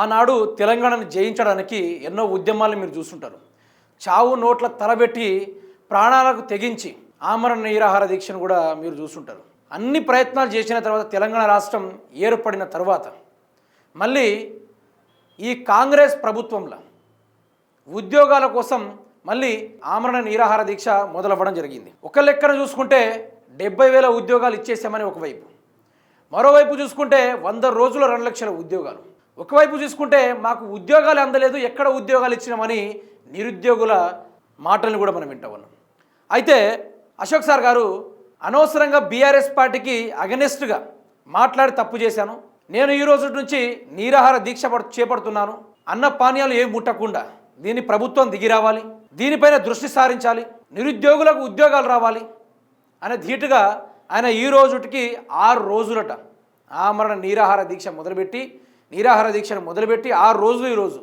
ఆనాడు తెలంగాణను జయించడానికి ఎన్నో ఉద్యమాలు మీరు చూస్తుంటారు. చావు నోట్ల తలబెట్టి ప్రాణాలకు తెగించి ఆమరణ నిరాహార దీక్షను కూడా మీరు చూస్తుంటారు. అన్ని ప్రయత్నాలు చేసిన తర్వాత తెలంగాణ రాష్ట్రం ఏర్పడిన తర్వాత మళ్ళీ ఈ కాంగ్రెస్ ప్రభుత్వంలో ఉద్యోగాల కోసం మళ్ళీ ఆమరణ నిరాహార దీక్ష మొదలవ్వడం జరిగింది. ఒక లెక్కన చూసుకుంటే డెబ్బై వేల ఉద్యోగాలు ఇచ్చేసామని ఒకవైపు మరోవైపు చూసుకుంటే వంద రోజుల రెండు లక్షల ఉద్యోగాలు. ఒకవైపు చూసుకుంటే మాకు ఉద్యోగాలు అందలేదు ఎక్కడ ఉద్యోగాలు ఇచ్చినామని నిరుద్యోగుల మాటలను కూడా మనం వింటా ఉన్నాం. అయితే అశోక్ సార్ గారు అనవసరంగా బీఆర్ఎస్ పార్టీకి అగనెస్ట్గా మాట్లాడి తప్పు చేశాను. నేను ఈ రోజు నుంచి నీరాహార దీక్ష చేపడుతున్నాను. అన్న పానీయాలు ఏం ముట్టకుండా దీన్ని ప్రభుత్వం దిగి రావాలి దీనిపైన దృష్టి సారించాలి నిరుద్యోగులకు ఉద్యోగాలు రావాలి అనే ధీటుగా ఆయన ఈ రోజుటికి ఆరు రోజులట ఆమరణ నీరాహార దీక్ష మొదలుపెట్టి నీరాహార దీక్షను మొదలుపెట్టి ఆరు రోజులు ఈరోజు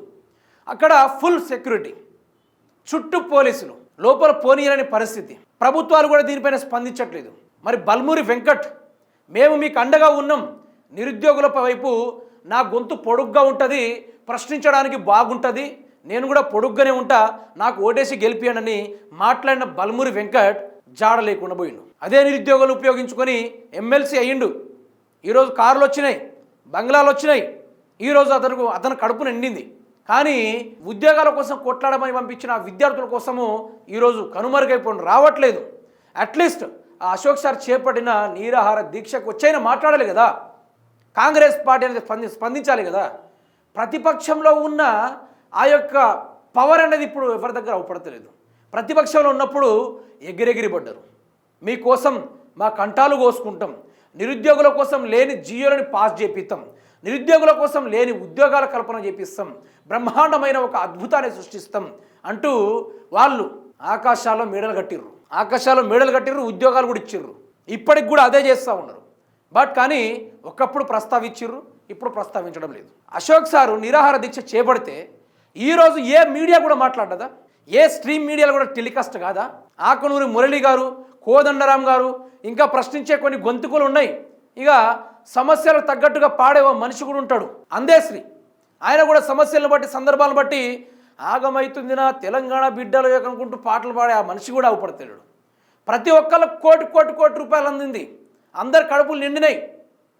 అక్కడ ఫుల్ సెక్యూరిటీ. చుట్టూ పోలీసులు. లోపల పోనీయని పరిస్థితి. ప్రభుత్వాలు కూడా దీనిపైన స్పందించట్లేదు. మరి బల్మూరి వెంకట్ మేము మీకు అండగా ఉన్నాం. నిరుద్యోగుల వైపు నా గొంతు పొడుగ్గా ఉంటుంది ప్రశ్నించడానికి బాగుంటుంది. నేను కూడా పొడుగ్గానే ఉంటా నాకు ఓటేసి గెలిపియనని మాట్లాడిన బల్మూరి వెంకట్ జాడ లేకుండా పోయిండు. అదే నిరుద్యోగులు ఉపయోగించుకొని ఎమ్మెల్సీ అయ్యిండు. ఈరోజు కార్లు వచ్చినాయి బంగ్లాలు వచ్చినాయి. ఈరోజు అతను అతను కడుపు నిండింది. కానీ ఉద్యోగాల కోసం కొట్లాడమని పంపించిన విద్యార్థుల కోసము ఈరోజు కనుమరుగైపోయి రావట్లేదు. అట్లీస్ట్ ఆ అశోక్ సార్ చేపట్టిన నీరాహార దీక్షకు వచ్చైనా మాట్లాడాలి కదా. కాంగ్రెస్ పార్టీ అనేది స్పంది స్పందించాలి కదా. ప్రతిపక్షంలో ఉన్న ఆ యొక్క పవర్ అనేది ఇప్పుడు ఎవరి దగ్గర అవపడతలేదు. ప్రతిపక్షంలో ఉన్నప్పుడు ఎగిరెగిరి పడ్డారు మీకోసం మా కంటాలు కోసుకుంటాం. నిరుద్యోగుల కోసం లేని జియోలను పాస్ చేపిస్తాం. నిరుద్యోగుల కోసం లేని ఉద్యోగాల కల్పన చేపిస్తాం. బ్రహ్మాండమైన ఒక అద్భుతాన్ని సృష్టిస్తాం. అంటూ వాళ్ళు ఆకాశాల్లో మేడలు కట్టిర్రు. ఆకాశాల్లో మేడలు కట్టిర్రు ఉద్యోగాలు కూడా ఇచ్చిర్రు. ఇప్పటికి కూడా అదే చేస్తూ ఉన్నారు. బట్ కానీ ఒకప్పుడు ప్రస్తావించిర్రు ఇప్పుడు ప్రస్తావించడం లేదు. అశోక్ సారు నిరాహార దీక్ష చేపడితే ఈరోజు ఏ మీడియా కూడా మాట్లాడదా? ఏ స్ట్రీమ్ మీడియాలో కూడా టెలికాస్ట్ కాదా? ఆకనూరి మురళి గారు కోదండరాం గారు ఇంకా ప్రశ్నించే కొన్ని గొంతుకులు ఉన్నాయి. ఇక సమస్యలకు తగ్గట్టుగా పాడే మనిషి కూడా ఉంటాడు. అందేశ్రీ ఆయన కూడా సమస్యలను బట్టి సందర్భాలను బట్టి ఆగమైతుంది నా తెలంగాణ బిడ్డలు అనుకుంటూ పాటలు పాడే ఆ మనిషి కూడా అవపడతాడు ప్రతి ఒక్కళ్ళకు కోటి కోటి కోటి రూపాయలు అందింది. అందరు కడుపులు నిండినాయి.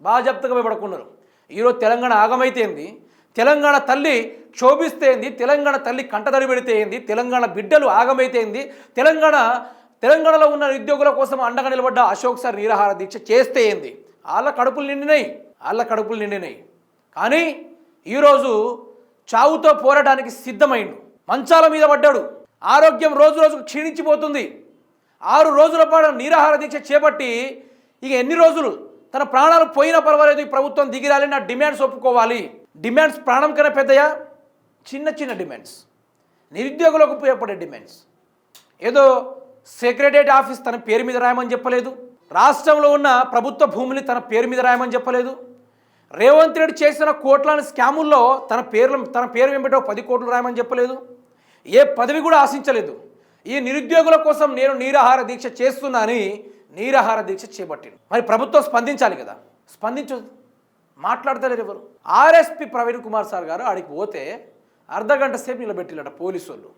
బాజప్తగా జప్తగా భయపడుకున్నారు ఈరోజు తెలంగాణ ఆగమైతే ఏంది? తెలంగాణ తల్లి క్షోభిస్తే ఏంది? తెలంగాణ తల్లి కంటదడి పెడితే ఏంది? తెలంగాణ బిడ్డలు ఆగమైతే ఏంది? తెలంగాణ తెలంగాణలో ఉన్న ఉద్యోగుల కోసం అండగా నిలబడ్డ అశోక్ సార్ నిరాహార దీక్ష చేస్తే ఏంది? వాళ్ళ కడుపులు నిండినాయి వాళ్ళ కడుపులు నిండినాయి. కానీ ఈరోజు చావుతో పోరాటానికి సిద్ధమైండు. మంచాల మీద పడ్డాడు. ఆరోగ్యం రోజు రోజుకు క్షీణించిపోతుంది. ఆరు రోజుల పాటు నిరాహార దీక్ష చేపట్టి ఇక ఎన్ని రోజులు? తన ప్రాణాలు పోయినా పర్వాలేదు ఈ ప్రభుత్వం దిగిరాలి నా డిమాండ్స్ ఒప్పుకోవాలి. డిమాండ్స్ ప్రాణం కన్నా పెద్దయా? చిన్న చిన్న డిమాండ్స్. నిరుద్యోగులకు ఉపయోగపడే డిమాండ్స్. ఏదో సెక్రటరేట్ ఆఫీస్ తన పేరు మీద రాయమని చెప్పలేదు. రాష్ట్రంలో ఉన్న ప్రభుత్వ భూమిని తన పేరు మీద రాయమని చెప్పలేదు. రేవంత్ రెడ్డి చేసిన కోట్లాని స్కాముల్లో తన పేర్లు తన పేరు వెంబటో పది కోట్లు రాయమని చెప్పలేదు. ఏ పదవి కూడా ఆశించలేదు. ఈ నిరుద్యోగుల కోసం నేను నీరాహార దీక్ష చేస్తున్నానని నీరాహార దీక్ష చేపట్టింది మరి ప్రభుత్వం స్పందించాలి కదా. స్పందించు మాట్లాడతలేరు ఎవరు. ఆర్ఎస్పి ప్రవీణ్ కుమార్ సార్ గారు ఆడికి పోతే అర్ధగంట సేపు నిలబెట్టిల్లట పోలీసు వాళ్ళు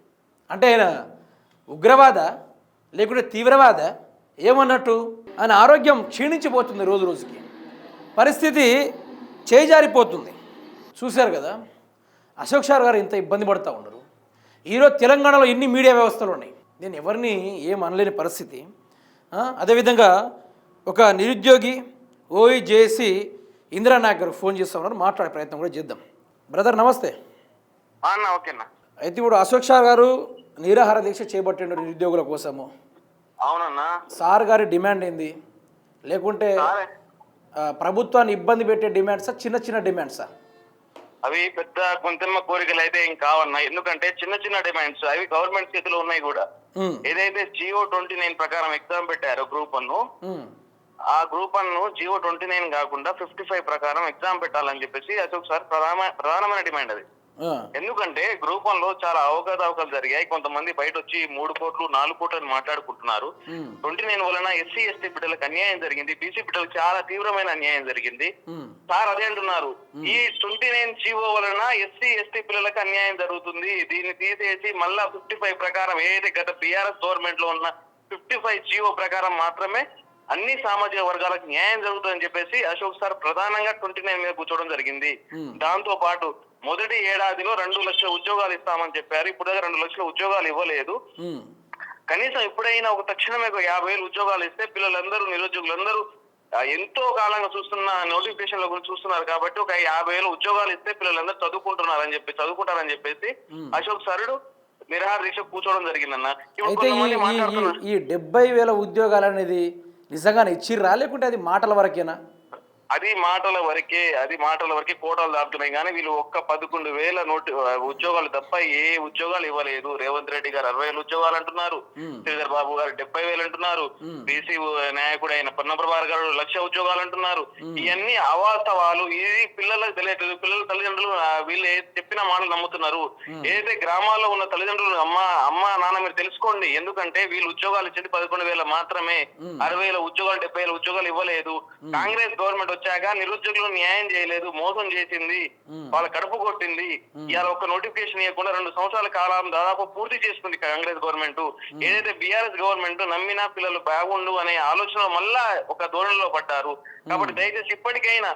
అంటే ఆయన ఉగ్రవాద లేకుంటే తీవ్రవాద ఏమన్నట్టు? ఆయన ఆరోగ్యం క్షీణించిపోతుంది రోజు రోజుకి. పరిస్థితి చేజారిపోతుంది. చూశారు కదా? అశోక్ సార్ గారు ఇంత ఇబ్బంది పడుతూ ఉండరు ఈరోజు తెలంగాణలో ఎన్ని మీడియా వ్యవస్థలు ఉన్నాయి? నేను ఎవరిని ఏం అనలేని పరిస్థితి. అదేవిధంగా ఒక నిరుద్యోగి ఓయి జేసి ఇందిరానాయక్ గారు ఫోన్ చేస్తూ ఉన్నారు. మాట్లాడే ప్రయత్నం కూడా చేద్దాం. బ్రదర్ నమస్తే. ఓకేనా అయితే ఇప్పుడు అశోక్ సార్ గారు నిరాహార దీక్ష చేపట్టిండు నిరుద్యోగుల కోసము అవునన్నా. సార్ గారి డిమాండ్ ఏంది? లేకుంటే ప్రభుత్వాన్ని ఇబ్బంది పెట్టే డిమాండ్సా చిన్న చిన్న డిమాండ్సా? అవి పెద్ద కొంతమ్మ కోరికలు అయితే ఏం కావన్నా. ఎందుకంటే చిన్న చిన్న డిమాండ్స్ అవి గవర్నమెంట్ చేతిలో ఉన్నాయి కూడా. ఏదైతే జియో ట్వంటీ నైన్ ప్రకారం ఎగ్జామ్ పెట్టారో గ్రూప్ వన్ ఆ group one G O twenty nine కాకుండా ఫిఫ్టీ ఫైవ్ ప్రకారం ఎగ్జామ్ పెట్టాలని చెప్పేసి అశోక్ సార్ ప్రధాన ప్రధానమైన డిమాండ్ అది. ఎందుకంటే గ్రూప్ వన్లో చాలా అవకతవకలు జరిగాయి. కొంతమంది బయట వచ్చి మూడు కోట్లు నాలుగు కోట్లు అని మాట్లాడుకుంటున్నారు. ట్వంటీ నైన్ వలన ఎస్సీ ఎస్టీ బిడ్డలకు అన్యాయం జరిగింది. బీసీ బిడ్డలకు చాలా తీవ్రమైన అన్యాయం జరిగింది. సార్ అదే అంటున్నారు. ఈ ట్వంటీ నైన్ జీవో వలన ఎస్సీ ఎస్టీ పిల్లలకు అన్యాయం జరుగుతుంది. దీన్ని తీసేసి మళ్ళా ఫిఫ్టీ ఫైవ్ ప్రకారం ఏదైతే గత బీఆర్ఎస్ గవర్నమెంట్లో ఉన్న ఫిఫ్టీ ఫైవ్ జీవో ప్రకారం మాత్రమే అన్ని సామాజిక వర్గాలకు న్యాయం జరుగుతుందని చెప్పేసి అశోక్ సార్ ప్రధానంగా ట్వంటీ నైన్ మీద కూర్చోవడం జరిగింది. దాంతో పాటు మొదటి ఏడాదిలో రెండు లక్షల ఉద్యోగాలు ఇస్తామని చెప్పారు. ఇప్పుడు రెండు లక్షల ఉద్యోగాలు ఇవ్వలేదు. కనీసం ఎప్పుడైనా ఒక తక్షణమే ఒక యాభై వేలు ఉద్యోగాలు ఇస్తే పిల్లలందరూ నిరుద్యోగులందరూ ఎంతో కాలంగా చూస్తున్న నోటిఫికేషన్ల గురించి చూస్తున్నారు కాబట్టి ఒక యాభై వేలు ఉద్యోగాలు ఇస్తే పిల్లలందరూ చదువుకుంటున్నారని చెప్పి చదువుకుంటారని చెప్పేసి. అశోక్ సరుడు నిరహార దీక్ష కూర్చోవడం జరిగిందన్న. అయితే ఈ డెబ్బై వేల ఉద్యోగాలు అనేది నిజంగానే ఇచ్చిర్రా? లేకుంటే అది మాటల వరకేనా? అది మాటల వరకే అది మాటల వరకే కోటలు దాటుతున్నాయి. కానీ వీళ్ళు ఒక్క పదకొండు వేల నోటి ఉద్యోగాలు తప్ప ఏ ఉద్యోగాలు ఇవ్వలేదు. రేవంత్ రెడ్డి గారు అరవై వేల ఉద్యోగాలు అంటున్నారు. శ్రీధర్ బాబు గారు డెబ్బై వేలు అంటున్నారు. బీసీ నాయకుడు అయిన పొన్నప్రభాకర్ గారు లక్ష ఉద్యోగాలు అంటున్నారు. ఇవన్నీ అవాస్తవాలు. ఇది పిల్లలకు తెలియట్లేదు. పిల్లల తల్లిదండ్రులు వీళ్ళు ఏ- చెప్పిన మాటలు నమ్ముతున్నారు. ఏదైతే గ్రామాల్లో ఉన్న తల్లిదండ్రులు అమ్మ అమ్మ నాన్న మీరు తెలుసుకోండి. ఎందుకంటే వీళ్ళు ఉద్యోగాలు ఇచ్చింది పదకొండు వేల మాత్రమే. అరవై వేల ఉద్యోగాలు డెబ్బై వేల ఉద్యోగాలు ఇవ్వలేదు. కాంగ్రెస్ గవర్నమెంట్ వచ్చాక నిరుద్యోగులు న్యాయం చేయలేదు మోసం చేసింది వాళ్ళ కడుపు కొట్టింది. ఇవాళ ఒక నోటిఫికేషన్ ఇవ్వకుండా రెండు సంవత్సరాల కాలం దాదాపు పూర్తి చేసుకుంది కాంగ్రెస్ గవర్నమెంట్. ఏదైతే బీఆర్ఎస్ గవర్నమెంట్ నమ్మినా పిల్లలు బాగుండు అనే ఆలోచన మళ్ళా ఒక ధోరణిలో పడ్డారు. కాబట్టి దయచేసి ఇప్పటికైనా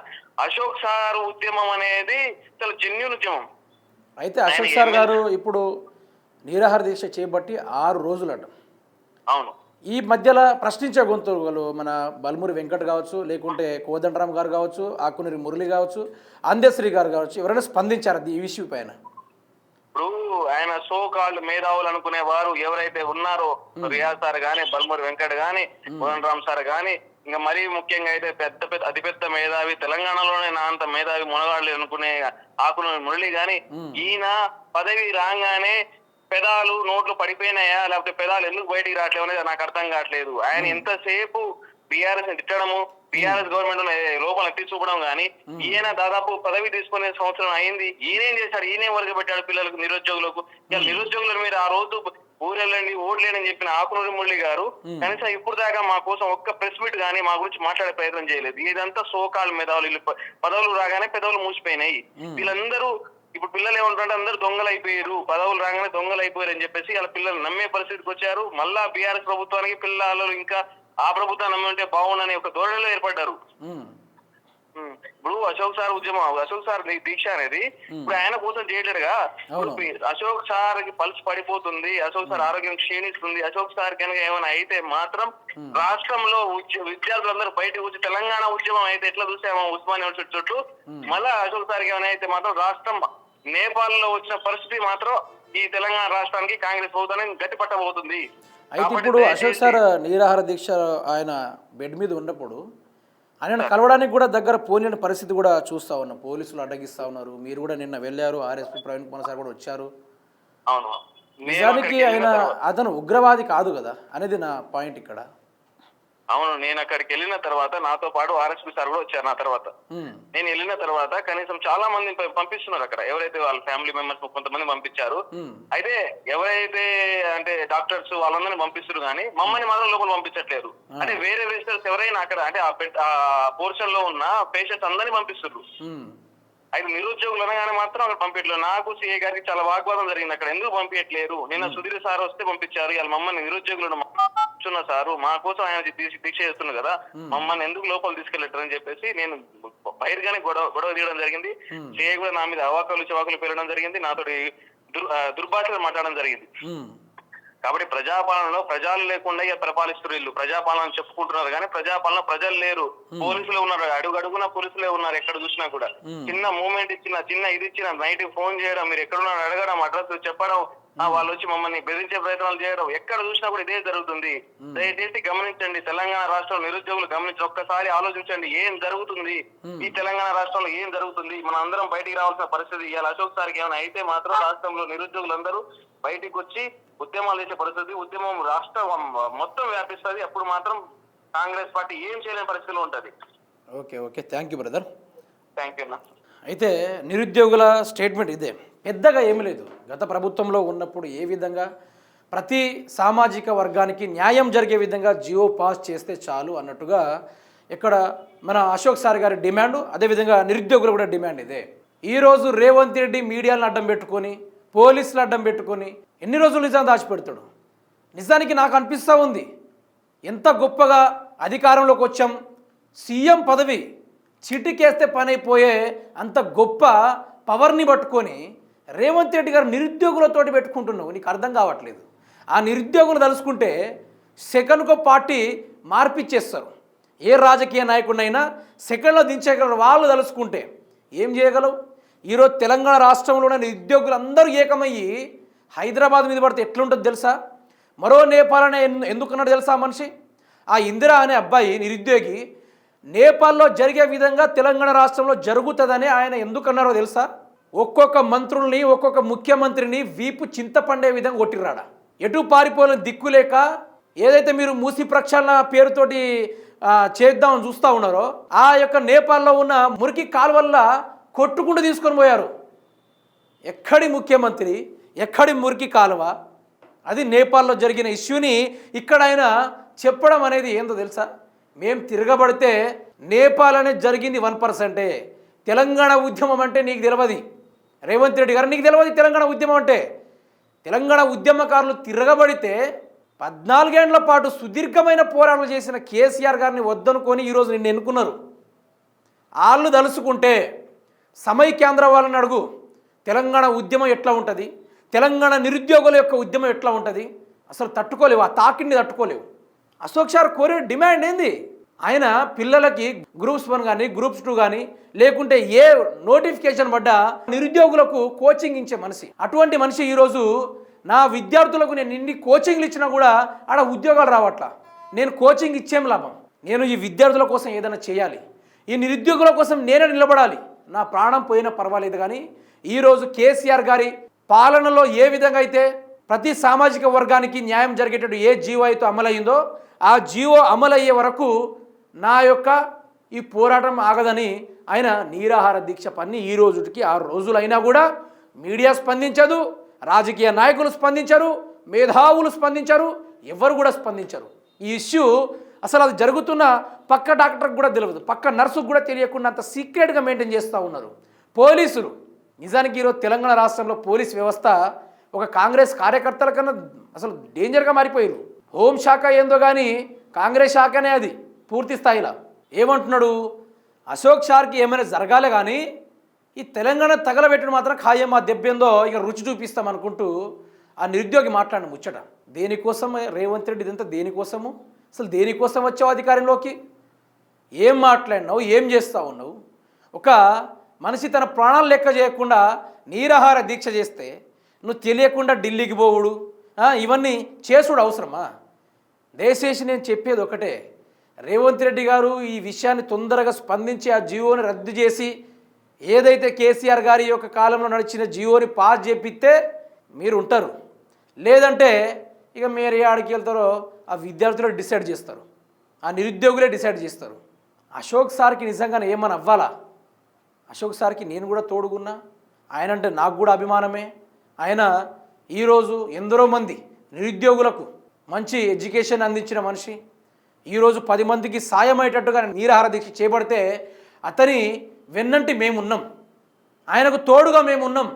అశోక్ సార్ ఉద్యమం అనేది చాలా జెన్యున్ ఉద్యమం. అయితే అశోక్ సార్ గారు ఇప్పుడు నిరాహార దీక్ష చేపట్టి ఆరు రోజులట. అవును. ఈ మధ్యలో ప్రశ్నించే గొంతులు మన బల్మూరి వెంకట్ కావచ్చు లేకుంటే కోదండరామ్ గారు కావచ్చు ఆకునూరి మురళి కావచ్చు అందశ్రీ గారు కావచ్చు ఎవరైనా స్పందించారు ఈ విషయం పైన? ఇప్పుడు ఆయన సో కాల్డ్ మేధావులు అనుకునే వారు ఎవరైతే ఉన్నారో రియాజ్ సార్ గాని బల్మూరి వెంకట్ గాని మోహన్ రామ్ సార్ గాని ఇంకా మరీ ముఖ్యంగా అయితే పెద్ద పెద్ద అతిపెద్ద మేధావి తెలంగాణలోనే నా అంత మేధావి మునగాళ్ళు అనుకునే ఆకున మురళి గాని ఈయన పదవి రాగానే పెదాలు నోట్లు పడిపోయినాయా? లేకపోతే పెదాలు ఎందుకు బయటికి రావట్లేదు అనేది నాకు అర్థం కావట్లేదు. ఆయన ఎంతసేపు బీఆర్ఎస్ తిట్టడము బీఆర్ఎస్ గవర్నమెంట్ లోపల ఎత్తి చూపడం గానీ ఈయన దాదాపు పదవి తీసుకునే సంవత్సరం అయింది. ఈయనేం చేశాడు? ఈయనే వర్గ పెట్టాడు పిల్లలకు నిరుద్యోగులకు. ఇక నిరుద్యోగుల మీద ఆ రోజు ఊరెళ్ళండి ఓట్లేనని చెప్పిన ఆకునూరి మురళి గారు కనీసం ఇప్పుడు దాకా మా కోసం ఒక్క ప్రెస్ మీట్ గానీ మా గురించి మాట్లాడే ప్రయత్నం చేయలేదు. ఇదంతా సోకాల్ మెదవులు వీళ్ళు పదవులు రాగానే పెదవులు మూసిపోయినాయి. వీళ్ళందరూ ఇప్పుడు పిల్లలు ఏమంటారంటే అందరూ దొంగలు అయిపోయారు పదవులు రాగానే దొంగలు అయిపోయారు అని చెప్పేసి వాళ్ళ పిల్లలు నమ్మే పరిస్థితికి వచ్చారు. మళ్ళా బీఆర్ఎస్ ప్రభుత్వానికి పిల్లలు ఇంకా ఆ ప్రభుత్వం నమ్మి ఉంటే బాగుండని ఒక ధోరణిలో ఏర్పడ్డారు. ఇప్పుడు అశోక్ సార్ ఉద్యమం అశోక్ సార్ దీక్ష అనేది ఇప్పుడు ఆయన కోసం. ఇప్పుడు అశోక్ సార్కి పల్స్ పడిపోతుంది అశోక్ సార్ ఆరోగ్యం క్షీణిస్తుంది అశోక్ సార్ కనుక ఏమైనా అయితే మాత్రం రాష్ట్రంలో విద్యార్థులందరూ బయటకు వచ్చి తెలంగాణ ఉద్యమం అయితే ఎట్లా చూసామో ఉస్మాన్ యూనివర్సిటీ చుట్టూ మళ్ళా అశోక్ సార్ ఏమైనా అయితే మాత్రం రాష్ట్రం నేపాల్లో వచ్చిన పరిస్థితి మాత్రం ఈ తెలంగాణ రాష్ట్రానికి కాంగ్రెస్ ప్రభుత్వానికి గట్టి పట్టబోతుంది అయితే ఇప్పుడు అశోక్ సార్ నిరాహార దీక్ష ఆయన బెడ్ మీద ఉన్నప్పుడు ఆయన కలవడానికి కూడా దగ్గర పోలేని పరిస్థితి కూడా చూస్తా ఉన్నాం. పోలీసులు అడ్డగిస్తా ఉన్నారు. మీరు కూడా నిన్న వెళ్ళారు. ఆర్ఎస్పీ ప్రవీణ్ కుమార్ సార్ కూడా వచ్చారు. నిజానికి ఆయన అతను ఉగ్రవాది కాదు కదా అనేది నా పాయింట్ ఇక్కడ. అవును నేను అక్కడికి వెళ్ళిన తర్వాత నాతో పాటు ఆర్ఎస్పీ సార్ కూడా వచ్చారు నా తర్వాత. నేను వెళ్ళిన తర్వాత కనీసం చాలా మందిని ప- పంపిస్తున్నారు అక్కడ. ఎవరైతే వాళ్ళ ఫ్యామిలీ మెంబర్స్ కొంతమంది పంపించారు. అయితే ఎవరైతే అంటే డాక్టర్స్ వాళ్ళందరినీ పంపిస్తారు కానీ మమ్మల్ని మాత్రం లోపల పంపించట్లేరు అంటే వేరే విజిటర్స్ ఎవరైనా అక్కడ అంటే ఆ పోర్షన్లో ఉన్న పేషెంట్స్ అందరినీ పంపిస్తారు ఉమ్, అయితే నిరుద్యోగులు అనగానే మాత్రం అక్కడ పంపించలేదు నాకు సిఏ గారికి చాలా వాగ్వాదం జరిగింది. అక్కడ ఎందుకు పంపించట్లేరు నిన్న సుధీర్ సార్ వస్తే పంపించారు. ఇవాళ మమ్మల్ని నిరుద్యోగులను కూర్చున్న సారు. మా కోసం ఆయన దీక్ష చేస్తున్నారు కదా. మమ్మల్ని ఎందుకు లోపల తీసుకెళ్ళట్టు అని చెప్పేసి నేను బయటగానే గొడవ గొడవ తీయడం జరిగింది. సిఏ కూడా నా మీద అవాకులు చివాకులు పెరగడం జరిగింది. నాతోటి దుర్భాషలు మాట్లాడడం జరిగింది. కాబట్టి ప్రజాపాలనలో ప్రజలు లేకుండా పరిపాలిస్తున్నారు వీళ్ళు. ప్రజాపాలన చెప్పుకుంటున్నారు కానీ ప్రజాపాలన ప్రజలు లేరు. పోలీసులు ఉన్నారు. అడుగు అడుగున పోలీసులే ఉన్నారు ఎక్కడ చూసినా కూడా. చిన్న మూమెంట్ ఇచ్చిన చిన్న ఇది ఇచ్చిన నైట్ ఫోన్ చేయడం మీరు ఎక్కడున్నారు అడగడం అడ్రస్ చెప్పడం వాళ్ళు వచ్చి మమ్మల్ని బెదిరించే ప్రయత్నాలు చేయడం. ఎక్కడ చూసినా కూడా ఇదే జరుగుతుంది. దయచేసి గమనించండి. తెలంగాణ రాష్ట్రంలో నిరుద్యోగులు గమనించి ఒక్కసారి ఆలోచించండి. ఏం జరుగుతుంది? ఈ తెలంగాణ రాష్ట్రంలో ఏం జరుగుతుంది? మనం అందరం బయటికి రావాల్సిన పరిస్థితి ఇవాళ అశోక్ సార్కి ఏమైనా అయితే మాత్రం రాష్ట్రంలో నిరుద్యోగులందరూ బయటికి వచ్చి ఉద్యమాలు చేసే పరిస్థితి ఉద్యమం రాష్ట్రం మొత్తం వ్యాపిస్తుంది. అప్పుడు మాత్రం కాంగ్రెస్ పార్టీ ఏం చేయలేని పరిస్థితిలో ఉంటది. Okay okay. Thank you brother thank you అన్న. అయితే నిరుద్యోగుల స్టేట్మెంట్ ఇదే. పెద్దగా ఏమీ లేదు. గత ప్రభుత్వంలో ఉన్నప్పుడు ఏ విధంగా ప్రతి సామాజిక వర్గానికి న్యాయం జరిగే విధంగా జియో పాస్ చేస్తే చాలు అన్నట్టుగా ఇక్కడ మన అశోక్ సార్ గారి డిమాండ్ అదేవిధంగా నిరుద్యోగులు కూడా డిమాండ్ ఇదే. ఈరోజు రేవంత్ రెడ్డి మీడియాలను అడ్డం పెట్టుకొని పోలీసులు అడ్డం పెట్టుకొని ఎన్ని రోజులు నిజాన్ని దాచిపెడతాడు? నిజానికి నాకు అనిపిస్తూ ఉంది. ఎంత గొప్పగా అధికారంలోకి వచ్చాం. సీఎం పదవి చిటికేస్తే పని అయిపోయే అంత గొప్ప పవర్ని పట్టుకొని రేవంత్ రెడ్డి గారు నిరుద్యోగులతోటి పెట్టుకుంటున్నావు నీకు అర్థం కావట్లేదు. ఆ నిరుద్యోగులు తలుసుకుంటే సెకండ్కో పార్టీ మార్పిచ్చేస్తారు. ఏ రాజకీయ నాయకుడినైనా సెకండ్లో దించగలరు వాళ్ళు తలుసుకుంటే ఏం చేయగలవు? ఈరోజు తెలంగాణ రాష్ట్రంలోనే నిరుద్యోగులు అందరూ ఏకమయ్యి హైదరాబాద్ మీద పడితే ఎట్లుంటుంది తెలుసా? మరో నేపాల్ అనే ఎందు- తెలుసా మనిషి? ఆ ఇందిరా అనే అబ్బాయి నిరుద్యోగి నేపాల్లో జరిగే విధంగా తెలంగాణ రాష్ట్రంలో జరుగుతుందని ఆయన ఎందుకన్నారో తెలుసా? ఒక్కొక్క మంత్రుల్ని ఒక్కొక్క ముఖ్యమంత్రిని వీపు చింతపండే విధంగా కొట్టిర్రాడా? ఎటు పారిపోయిన దిక్కు లేక ఏదైతే మీరు మూసి ప్రక్షాళన పేరుతోటి చేద్దామని చూస్తూ ఉన్నారో ఆ యొక్క నేపాల్లో ఉన్న మురికి కాలువల్ల కొట్టుకుంటూ తీసుకొని పోయారు. ఎక్కడి ముఖ్యమంత్రి ఎక్కడి మురికి కాలువ? అది నేపాల్లో జరిగిన ఇష్యూని ఇక్కడ ఆయన చెప్పడం అనేది ఏందో తెలుసా? మేము తిరగబడితే నేపాల్ అనేది జరిగింది వన్ పర్సెంటే. తెలంగాణ ఉద్యమం అంటే నీకు తెలియదు రేవంత్ రెడ్డి గారు నీకు తెలియదు తెలంగాణ ఉద్యమం అంటే? తెలంగాణ ఉద్యమకారులు తిరగబడితే పద్నాలుగేండ్ల పాటు సుదీర్ఘమైన పోరాటాలు చేసిన కేసీఆర్ గారిని వద్దనుకొని ఈరోజు నిన్ను ఎన్నుకున్నారు. వాళ్ళు తలుసుకుంటే సమైక్యాంధ్ర వాళ్ళని అడుగు తెలంగాణ ఉద్యమం ఎట్లా ఉంటుంది? తెలంగాణ నిరుద్యోగుల యొక్క ఉద్యమం ఎట్లా ఉంటుంది? అసలు తట్టుకోలేవు ఆ తాకిడిని తట్టుకోలేవు. అశోక్ సార్ కోరే డిమాండ్ ఏంది? ఆయన పిల్లలకి గ్రూప్స్ వన్ కానీ గ్రూప్స్ టూ కానీ లేకుంటే ఏ నోటిఫికేషన్ పడ్డా నిరుద్యోగులకు కోచింగ్ ఇచ్చే మనిషి. అటువంటి మనిషి ఈరోజు నా విద్యార్థులకు నేను ఇన్ని కోచింగ్లు ఇచ్చినా కూడా ఆడ ఉద్యోగాలు రావట్లా. నేను కోచింగ్ ఇచ్చేం లాభం. నేను ఈ విద్యార్థుల కోసం ఏదైనా చేయాలి. ఈ నిరుద్యోగుల కోసం నేనే నిలబడాలి. నా ప్రాణం పోయినా పర్వాలేదు కానీ ఈరోజు కేసీఆర్ గారి పాలనలో ఏ విధంగా అయితే ప్రతి సామాజిక వర్గానికి న్యాయం జరిగేటట్టు ఏ జీవో అయితే అమలయ్యిందో ఆ జీవో అమలయ్యే వరకు నా యొక్క ఈ పోరాటం ఆగదని ఆయన నీరాహార దీక్ష పన్ని ఈ రోజుకి ఆరు రోజులైనా కూడా మీడియా స్పందించదు రాజకీయ నాయకులు స్పందించరు మేధావులు స్పందించరు ఎవరు కూడా స్పందించరు. ఈ ఇష్యూ అసలు అది జరుగుతున్న పక్క డాక్టర్కి కూడా తెలియదు పక్క నర్సుకు కూడా తెలియకుండా అంత సీక్రెట్గా మెయింటైన్ చేస్తూ ఉన్నారు. పోలీసులు నిజానికి ఈరోజు తెలంగాణ రాష్ట్రంలో పోలీస్ వ్యవస్థ ఒక కాంగ్రెస్ కార్యకర్తల కన్నా అసలు డేంజర్గా మారిపోయారు హోంశాఖ ఏందో కానీ కాంగ్రెస్ శాఖనే అది. పూర్తి స్థాయిలో. ఏమంటున్నాడు? అశోక్ సార్కి ఏమైనా జరగాలి కానీ ఈ తెలంగాణ తగలబెట్టడం మాత్రం ఖాయం ఆ దెబ్బేందో ఇక రుచి చూపిస్తాం అనుకుంటూ ఆ నిరుద్యోగి మాట్లాడిన ముచ్చట. దేనికోసం రేవంత్ రెడ్డి ఇదంతా దేనికోసము? అసలు దేనికోసం వచ్చావు అధికారంలోకి? ఏం మాట్లాడినావు? ఏం చేస్తా ఉన్నావు? ఒక మనిషి తన ప్రాణాలు లెక్క చేయకుండా నీరాహార దీక్ష చేస్తే నువ్వు తెలియకుండా ఢిల్లీకి పోవుడు ఇవన్నీ చేసుడు అవసరమా? దయచేసి నేను చెప్పేది ఒకటే. రేవంత్ రెడ్డి గారు ఈ విషయాన్ని తొందరగా స్పందించి ఆ జియోని రద్దు చేసి ఏదైతే కేసీఆర్ గారి యొక్క కాలంలో నడిచిన జియోని పాస్ చేపిస్తే మీరు ఉంటారు. లేదంటే ఇక మీరు ఏ ఆడికి వెళ్తారో ఆ విద్యార్థులు డిసైడ్ చేస్తారు. ఆ నిరుద్యోగులే డిసైడ్ చేస్తారు. అశోక్ సార్కి నిజంగానే ఏమని అవ్వాలా? అశోక్ సార్కి నేను కూడా తోడుగున్నా. ఆయన అంటే నాకు కూడా అభిమానమే. ఆయన ఈరోజు ఎందరో మంది నిరుద్యోగులకు మంచి ఎడ్యుకేషన్ అందించిన మనిషి. ఈరోజు పది మందికి సాయం అయ్యేటట్టుగా నీరాహార దీక్ష చేపడితే అతని వెన్నంటి మేమున్నాం. ఆయనకు తోడుగా మేమున్నాం.